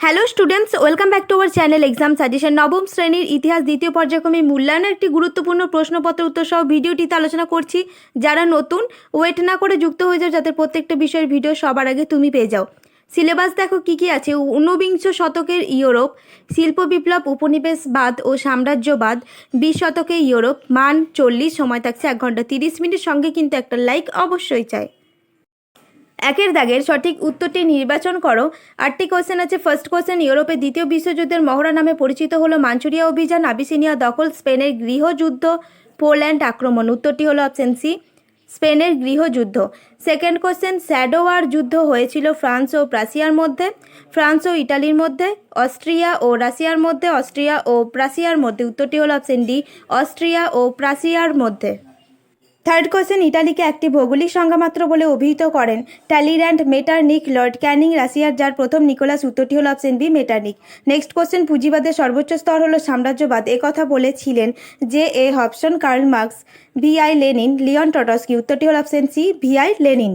Hello students welcome back to our channel exam suggestion নবম শ্রেণির ইতিহাস দ্বিতীয় পর্যায়ক্রমে মূল্যায়নের একটি গুরুত্বপূর্ণ প্রশ্নপত্র উত্তর সহ ভিডিওটিতে আলোচনা করছি। যারা নতুন ওয়েট না করে যুক্ত হয়ে যাও যাতে প্রত্যেকটা বিষয়ের ভিডিও সবার আগে তুমি পেয়ে যাও। সিলেবাস দেখো কি কি আছে? ঊনবিংশ শতকের ইউরোপ, শিল্প বিপ্লব, উপনিবেশবাদ ও সাম্রাজ্যবাদ, বিশ শতকে ইউরোপ, মান চল্লিশ, সময় থাকছে এক ঘণ্টা তিরিশ মিনিট। সঙ্গে কিন্তু একটা লাইক অবশ্যই চাই। একের দাগের সঠিক উত্তরটি নির্বাচন করো। আটটি কোশ্চেন আছে। ফার্স্ট কোশ্চেন ইউরোপের দ্বিতীয় বিশ্বযুদ্ধের মহড়া নামে পরিচিত হলো মাঞ্চুরিয়া অভিযান। আবিসিনিয়া দখল, স্পেনের গৃহযুদ্ধ, পোল্যান্ড আক্রমণ। উত্তরটি হলো অপশন সি স্পেনের গৃহযুদ্ধ। সেকেন্ড কোশ্চেন স্যাডোয়ার যুদ্ধ হয়েছিল ফ্রান্স ও প্রাসিয়ার মধ্যে। ফ্রান্স ও ইটালির মধ্যে, অস্ট্রিয়া ও রাশিয়ার মধ্যে, অস্ট্রিয়া ও প্রাসিয়ার মধ্যে। উত্তরটি হলো অপশন ডি অস্ট্রিয়া ও প্রাসিয়ার মধ্যে। থার্ড কোশ্চেন ইটালিকে একটি ভৌগোলিক সংজ্ঞামাত্র বলে অভিহিত করেন। ট্যালির্যান্ড মেটারনিক লর্ড ক্যানিং রাশিয়ার যার প্রথম নিকোলাস উত্তরটি হল option B Metternich next question পুঁজিবাদের সর্বোচ্চ স্তর হল সাম্রাজ্যবাদ। এ কথা বলেছিলেন যে A Hobson Karl Marx V I Lenin Leon Trotsky উত্তরটি হল option C V I Lenin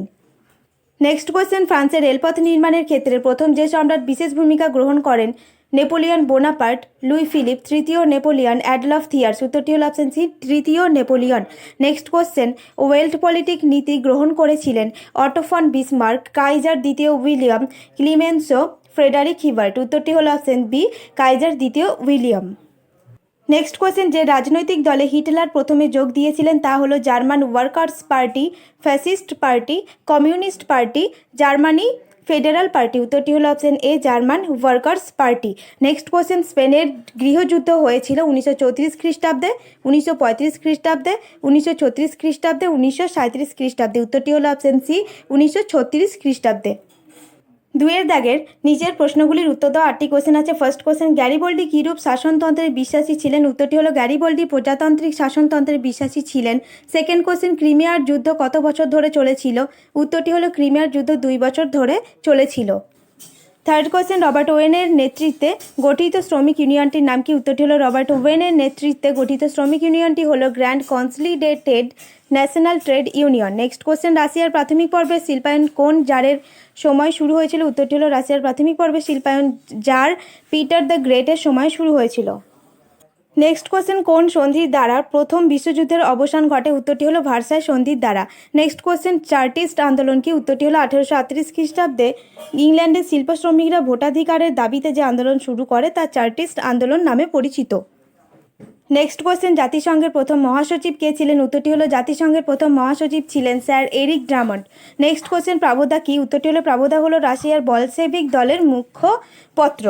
next question ফ্রান্সের রেলপথ নির্মাণের ক্ষেত্রে প্রথম যে সম্রাট বিশেষ ভূমিকা গ্রহণ করেন নেপোলিয়ন বোনাপার্ট, লুই ফিলিপ, তৃতীয় নেপোলিয়ন অ্যাডলফ থিয়ার্স উত্তরটি হল অপশন সি তৃতীয় Napoleon. Next question Weltpolitik নীতি গ্রহণ করেছিলেন অটোফন বিসমার্ক, কাইজার দ্বিতীয় উইলিয়াম ক্লিমেন্সো, ফ্রেডারিক হিবার্ট উত্তরটি হল অপশন বি, কাইজার দ্বিতীয় উইলিয়াম। নেক্সট কোয়েশ্চেন যে রাজনৈতিক দলে হিটলার প্রথমে যোগ দিয়েছিলেন তা হলো German workers party, fascist party, communist party, Germany federal party উত্তরটি হলো option A German workers party. Next question, স্পেনের গৃহযুদ্ধ হয়েছিল উনিশশো চৌত্রিশ খ্রিস্টাব্দে, উনিশশো পঁয়ত্রিশ খ্রিস্টাব্দে, উনিশশো ছত্রিশ খ্রিস্টাব্দে, উনিশশো সাঁত্রিশ খ্রিস্টাব্দে। উত্তরটি হলো অপশন সি, উনিশশো ছত্রিশ খ্রিস্টাব্দে। দুয়ের দাগের নিজের প্রশ্নগুলির উত্তর দেওয়া আটটি কোশ্চেন আছে। ফার্স্ট কোশ্চেন গ্যারিবল্ডি কীরূপ শাসনতন্ত্রের বিশ্বাসী ছিলেন? উত্তরটি হলো, গ্যারিবল্ডি প্রজাতান্ত্রিক শাসনতন্ত্রের বিশ্বাসী ছিলেন। সেকেন্ড কোশ্চেন ক্রিমিয়ার যুদ্ধ কত বছর ধরে চলেছিল? উত্তরটি হলো, ক্রিমিয়ার যুদ্ধ দুই বছর ধরে চলেছিল। থার্ড কোয়েশ্চেন রবার্ট ওয়েনের নেতৃত্বে গঠিত শ্রমিক ইউনিয়নটির নাম কি? উত্তরটি হলো রবার্ট ওয়েনের নেতৃত্বে গঠিত শ্রমিক ইউনিয়নটি হলো grand consolidated national trade union next question রাশিয়ার প্রাথমিক পর্বে শিল্পায়ন কোন জারের সময় শুরু হয়েছিল? উত্তরটি হলো রাশিয়ার প্রাথমিক পর্বে শিল্পায়ন জার পিটার দ্য গ্রেটের সময় শুরু হয়েছিল। নেক্সট কোশ্চেন কোন সন্ধির দ্বারা প্রথম বিশ্বযুদ্ধের অবসান ঘটে? উত্তরটি হলো ভার্সাই সন্ধির দ্বারা। নেক্সট কোশ্চেন চার্টিস্ট আন্দোলন কি উত্তরটি হলো আঠেরোশো আটত্রিশ খ্রিস্টাব্দে ইংল্যান্ডের শিল্প শ্রমিকরা ভোটাধিকারের দাবিতে যে আন্দোলন শুরু করে, তা চার্টিস্ট আন্দোলন নামে পরিচিত। নেক্সট কোশ্চেন জাতিসংঘের প্রথম মহাসচিব কে ছিলেন? উত্তরটি হলো জাতিসংঘের প্রথম মহাসচিব ছিলেন sir Eric Drummond. Next question Pravda কি? উত্তরটি হলো প্রাবোদা হলো রাশিয়ার বলসেভিক দলের মুখ্য পত্র।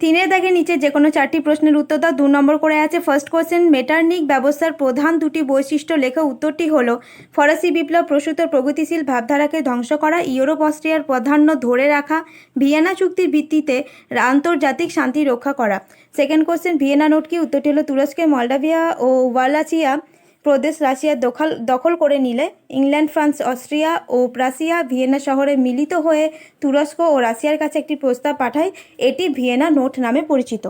তিনের দাগের নিচে যে কোনো চারটি প্রশ্নের উত্তর দাও। দু নম্বর করে আছে ফার্স্ট কোশ্চেন মেটার্নিক ব্যবস্থার প্রধান দুটি বৈশিষ্ট্য লেখা উত্তরটি হলো, ফরাসি বিপ্লব প্রসূত প্রগতিশীল ভাবধারাকে ধ্বংস করা, ইউরোপ, অস্ট্রিয়ার প্রাধান্য ধরে রাখা, ভিয়েনা চুক্তির ভিত্তিতে আন্তর্জাতিক শান্তি রক্ষা করা। সেকেন্ড কোশ্চেন ভিয়েনা নোট কি? উত্তরটি হলো তুরস্কের মলডাভিয়া ও ওয়ালাচিয়া প্রদেশ রাশিয়া দখল দখল করে নিলে ইংল্যান্ড, ফ্রান্স, অস্ট্রিয়া ও প্রাসিয়া ভিয়েনা শহরে মিলিত হয়ে তুরস্ক ও রাশিয়ার কাছে একটি প্রস্তাব পাঠায়। এটি ভিয়েনা নোট নামে পরিচিত।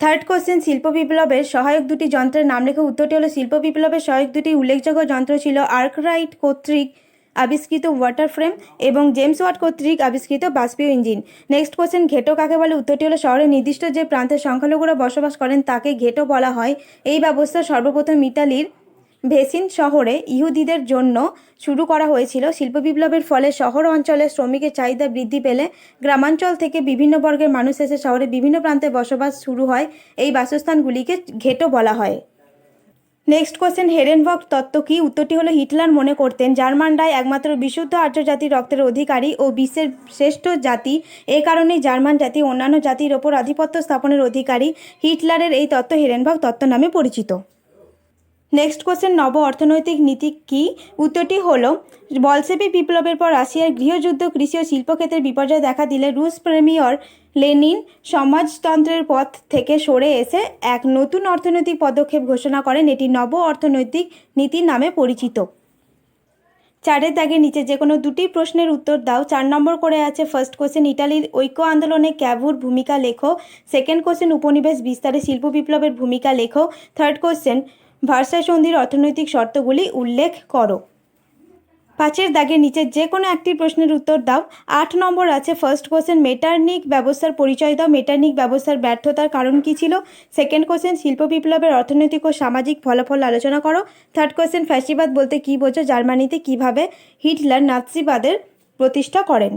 থার্ড কোশ্চেন শিল্প বিপ্লবের সহায়ক দুটি যন্ত্রের নাম লেখা উত্তরটি হলো, শিল্প বিপ্লবের সহায়ক দুটি উল্লেখযোগ্য যন্ত্র ছিল আর্করাইট কর্তৃক আবিষ্কৃত ওয়াটার ফ্রেম এবং জেমস ওয়াট কর্তৃক আবিষ্কৃত বাষ্পীয় ইঞ্জিন। নেক্সট কোশ্চেন ঘেটো কাকে বলে? উত্তরটি হলো, শহরের নির্দিষ্ট যে প্রান্তে সংখ্যালঘুরা বসবাস করেন, তাকে ঘেটো বলা হয়। এই ব্যবস্থা সর্বপ্রথম ইতালির ভেসিন শহরে ইহুদিদের জন্য শুরু করা হয়েছিল। শিল্প বিপ্লবের ফলে শহর অঞ্চলে শ্রমিকের চাহিদা বৃদ্ধি পেলে গ্রামাঞ্চল থেকে বিভিন্ন বর্গের মানুষ এসে শহরে বিভিন্ন প্রান্তে বসবাস শুরু হয়। এই বাসস্থানগুলিকে ঘেটো বলা হয়। নেক্সট কোয়েশ্চেন হেরেনভক তত্ত্ব কি? উত্তরটি হলো হিটলার মনে করতেন। জার্মানরাই একমাত্র বিশুদ্ধ আর্য জাতির রক্তের অধিকারী ও বিশ্বের শ্রেষ্ঠ জাতি। এ কারণেই জার্মান জাতি অন্যান্য জাতির ওপর আধিপত্য স্থাপনের অধিকারী। হিটলারের এই তত্ত্ব হেরেনভক তত্ত্ব নামে পরিচিত। নেক্সট কোশ্চেন নব অর্থনৈতিক নীতি কি? উত্তরটি হলো, বলসেবি বিপ্লবের পর রাশিয়ার গৃহযুদ্ধ কৃষি ও শিল্পক্ষেত্রে বিপর্যয় দেখা দিলে রুশ প্রেমিয়র লেনিন সমাজতন্ত্রের পথ থেকে সরে এসে এক নতুন অর্থনৈতিক পদক্ষেপ ঘোষণা করেন। এটি নব অর্থনৈতিক নীতি নামে পরিচিত। চারের দাগের নিচে যে কোনো দুটি প্রশ্নের উত্তর দাও। চার নম্বর করে আছে ফার্স্ট কোশ্চেন ইটালির ঐক্য আন্দোলনে ক্যাভুর ভূমিকা লেখো। সেকেন্ড কোশ্চেন উপনিবেশ বিস্তারে শিল্প বিপ্লবের ভূমিকা লেখো। থার্ড কোশ্চেন ভার্সাই সন্ধির অর্থনৈতিক শর্তগুলি উল্লেখ করো। পাঁচের দাগের নিচে যে কোনো একটি প্রশ্নের উত্তর দাও। আট নম্বর আছে ফার্স্ট কোশ্চেন মেটার্নিক ব্যবস্থার পরিচয় দাও। মেটার্নিক ব্যবস্থার ব্যর্থতার কারণ কী ছিল? সেকেন্ড কোশ্চেন শিল্প বিপ্লবের অর্থনৈতিক ও সামাজিক ফলাফল আলোচনা করো। থার্ড কোশ্চেন ফ্যাসিবাদ বলতে কী বোঝো? জার্মানিতে কীভাবে হিটলার নাৎসিবাদের প্রতিষ্ঠা করেন?